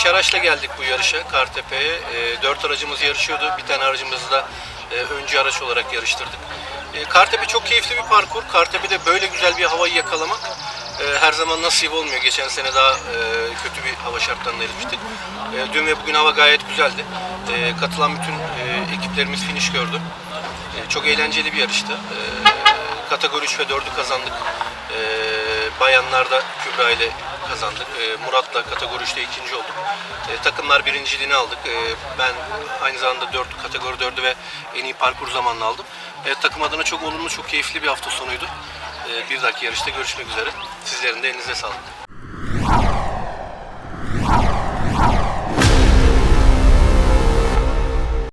araçla geldik bu yarışa Kartepe'ye. E, dört aracımız yarışıyordu. Bir tane aracımızı da e, öncü araç olarak yarıştırdık. E, Kartepe çok keyifli bir parkur. Kartepe'de böyle güzel bir havayı yakalamak e, her zaman nasip olmuyor. Geçen sene daha e, kötü bir hava şartlarında yarıştık. E, dün ve bugün hava gayet güzeldi. E, katılan bütün e, ekiplerimiz finish gördü. E, çok eğlenceli bir yarıştı. E, kategori 3 ve 4'ü kazandık. E, bayanlarda Kübra ile kazandık. E, Murat'la kategori 3'te ikinci olduk. E, takımlar birinciliğini aldık. E, ben aynı zamanda 4 kategori 4'ü ve en iyi parkur zamanını aldım. E, takım adına çok olumlu, çok keyifli bir hafta sonuydu. E, bir dahaki yarışta görüşmek üzere. Sizlerin de elinize sağlık.